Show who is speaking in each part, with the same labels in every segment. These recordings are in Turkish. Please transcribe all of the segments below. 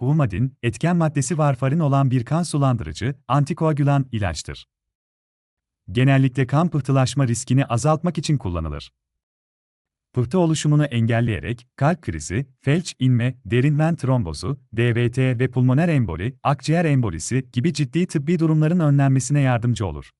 Speaker 1: Humadin, etken maddesi varfarin olan bir kan sulandırıcı, antikoagülan ilaçtır. Genellikle kan pıhtılaşma riskini azaltmak için kullanılır. Pıhtı oluşumunu engelleyerek kalp krizi, felç inme, derin ven trombozu, DVT ve pulmoner emboli, akciğer embolisi gibi ciddi tıbbi durumların önlenmesine yardımcı olur.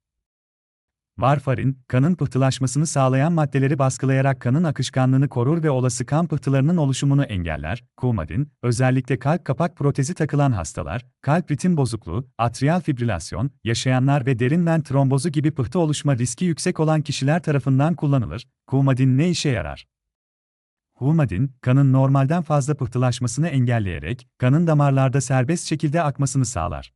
Speaker 1: Varfarin, kanın pıhtılaşmasını sağlayan maddeleri baskılayarak kanın akışkanlığını korur ve olası kan pıhtılarının oluşumunu engeller. Coumadin, özellikle kalp kapak protezi takılan hastalar, kalp ritim bozukluğu, atrial fibrilasyon, yaşayanlar ve derin ven trombozu gibi pıhtı oluşma riski yüksek olan kişiler tarafından kullanılır. Coumadin ne işe yarar? Coumadin, kanın normalden fazla pıhtılaşmasını engelleyerek, kanın damarlarda serbest şekilde akmasını sağlar.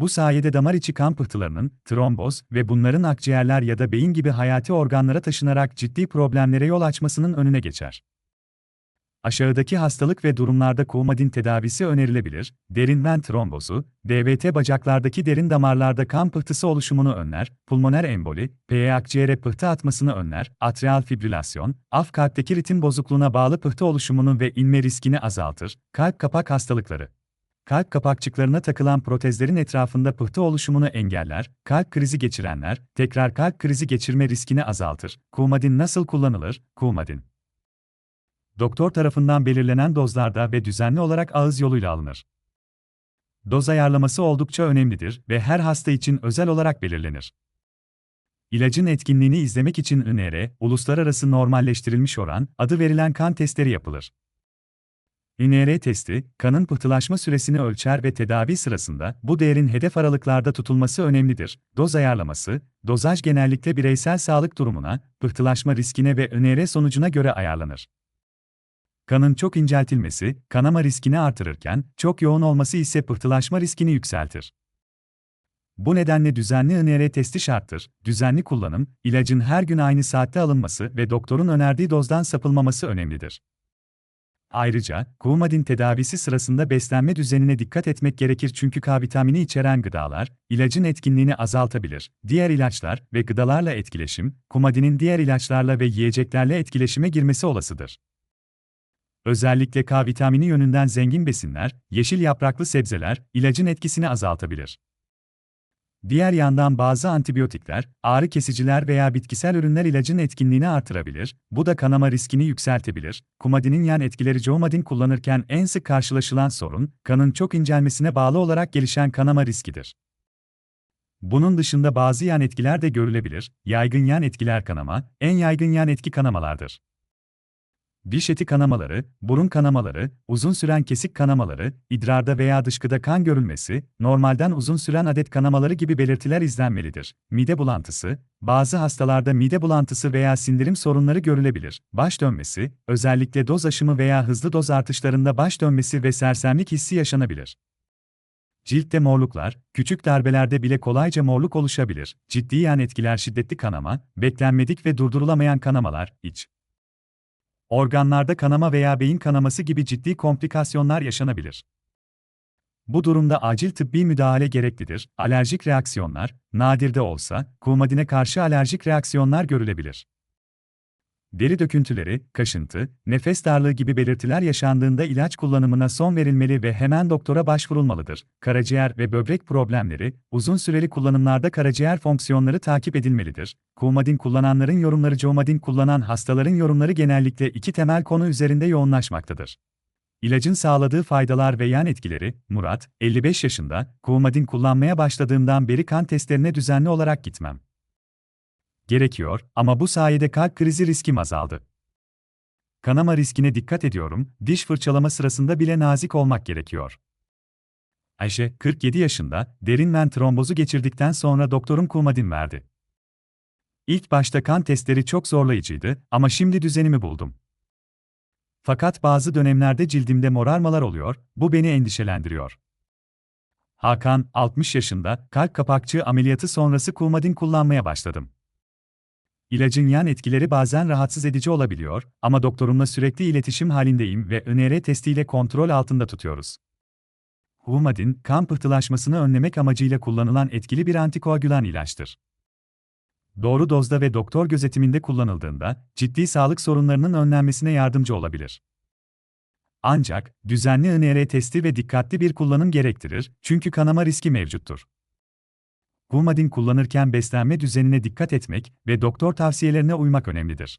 Speaker 1: Bu sayede damar içi kan pıhtılarının, tromboz ve bunların akciğerler ya da beyin gibi hayati organlara taşınarak ciddi problemlere yol açmasının önüne geçer. Aşağıdaki hastalık ve durumlarda kumadin tedavisi önerilebilir. Derin ven trombozu, DVT bacaklardaki derin damarlarda kan pıhtısı oluşumunu önler, pulmoner emboli, PE akciğere pıhtı atmasını önler, atrial fibrilasyon, af kalpteki ritim bozukluğuna bağlı pıhtı oluşumunu ve inme riskini azaltır, kalp kapak hastalıkları kalp kapakçıklarına takılan protezlerin etrafında pıhtı oluşumunu engeller, kalp krizi geçirenler, tekrar kalp krizi geçirme riskini azaltır. Coumadin nasıl kullanılır? Coumadin Doktor tarafından belirlenen dozlarda ve düzenli olarak ağız yoluyla alınır. Doz ayarlaması oldukça önemlidir ve her hasta için özel olarak belirlenir. İlacın etkinliğini izlemek için INR, uluslararası normalleştirilmiş oran, adı verilen kan testleri yapılır. INR testi, kanın pıhtılaşma süresini ölçer ve tedavi sırasında bu değerin hedef aralıklarda tutulması önemlidir. Doz ayarlaması, dozaj genellikle bireysel sağlık durumuna, pıhtılaşma riskine ve INR sonucuna göre ayarlanır. Kanın çok inceltilmesi, kanama riskini artırırken, çok yoğun olması ise pıhtılaşma riskini yükseltir. Bu nedenle düzenli INR testi şarttır. Düzenli kullanım, ilacın her gün aynı saatte alınması ve doktorun önerdiği dozdan sapılmaması önemlidir. Ayrıca, Coumadin tedavisi sırasında beslenme düzenine dikkat etmek gerekir çünkü K vitamini içeren gıdalar, ilacın etkinliğini azaltabilir. Diğer ilaçlar ve gıdalarla etkileşim, Coumadin'in diğer ilaçlarla ve yiyeceklerle etkileşime girmesi olasıdır. Özellikle K vitamini yönünden zengin besinler, yeşil yapraklı sebzeler, ilacın etkisini azaltabilir. Diğer yandan bazı antibiyotikler, ağrı kesiciler veya bitkisel ürünler ilacın etkinliğini artırabilir, bu da kanama riskini yükseltebilir. Kumadinin yan etkileri Coumadin kullanırken en sık karşılaşılan sorun, kanın çok incelmesine bağlı olarak gelişen kanama riskidir. Bunun dışında bazı yan etkiler de görülebilir. Yaygın yan etkiler kanama, en yaygın yan etki kanamalardır diş eti kanamaları, burun kanamaları, uzun süren kesik kanamaları, idrarda veya dışkıda kan görülmesi, normalden uzun süren adet kanamaları gibi belirtiler izlenmelidir. Mide bulantısı, bazı hastalarda mide bulantısı veya sindirim sorunları görülebilir. Baş dönmesi, özellikle doz aşımı veya hızlı doz artışlarında baş dönmesi ve sersemlik hissi yaşanabilir. Ciltte morluklar, küçük darbelerde bile kolayca morluk oluşabilir. Ciddi yan etkiler şiddetli kanama, beklenmedik ve durdurulamayan kanamalar, iç, Organlarda kanama veya beyin kanaması gibi ciddi komplikasyonlar yaşanabilir. Bu durumda acil tıbbi müdahale gereklidir. Alerjik reaksiyonlar, nadir de olsa, kumadine karşı alerjik reaksiyonlar görülebilir. Deri döküntüleri, kaşıntı, nefes darlığı gibi belirtiler yaşandığında ilaç kullanımına son verilmeli ve hemen doktora başvurulmalıdır. Karaciğer ve böbrek problemleri, uzun süreli kullanımlarda karaciğer fonksiyonları takip edilmelidir. Coumadin kullananların yorumları Coumadin kullanan hastaların yorumları genellikle iki temel konu üzerinde yoğunlaşmaktadır. İlacın sağladığı faydalar ve yan etkileri, Murat, 55 yaşında, Coumadin kullanmaya başladığımdan beri kan testlerine düzenli olarak gitmem gerekiyor ama bu sayede kalp krizi riskim azaldı. Kanama riskine dikkat ediyorum, diş fırçalama sırasında bile nazik olmak gerekiyor. Ayşe, 47 yaşında, derin ven trombozu geçirdikten sonra doktorum kumadin verdi. İlk başta kan testleri çok zorlayıcıydı ama şimdi düzenimi buldum. Fakat bazı dönemlerde cildimde morarmalar oluyor, bu beni endişelendiriyor. Hakan, 60 yaşında, kalp kapakçığı ameliyatı sonrası kumadin kullanmaya başladım. İlacın yan etkileri bazen rahatsız edici olabiliyor ama doktorumla sürekli iletişim halindeyim ve ÖNR testiyle kontrol altında tutuyoruz. Humadin, kan pıhtılaşmasını önlemek amacıyla kullanılan etkili bir antikoagülan ilaçtır. Doğru dozda ve doktor gözetiminde kullanıldığında ciddi sağlık sorunlarının önlenmesine yardımcı olabilir. Ancak, düzenli INR testi ve dikkatli bir kullanım gerektirir, çünkü kanama riski mevcuttur. Coumadin kullanırken beslenme düzenine dikkat etmek ve doktor tavsiyelerine uymak önemlidir.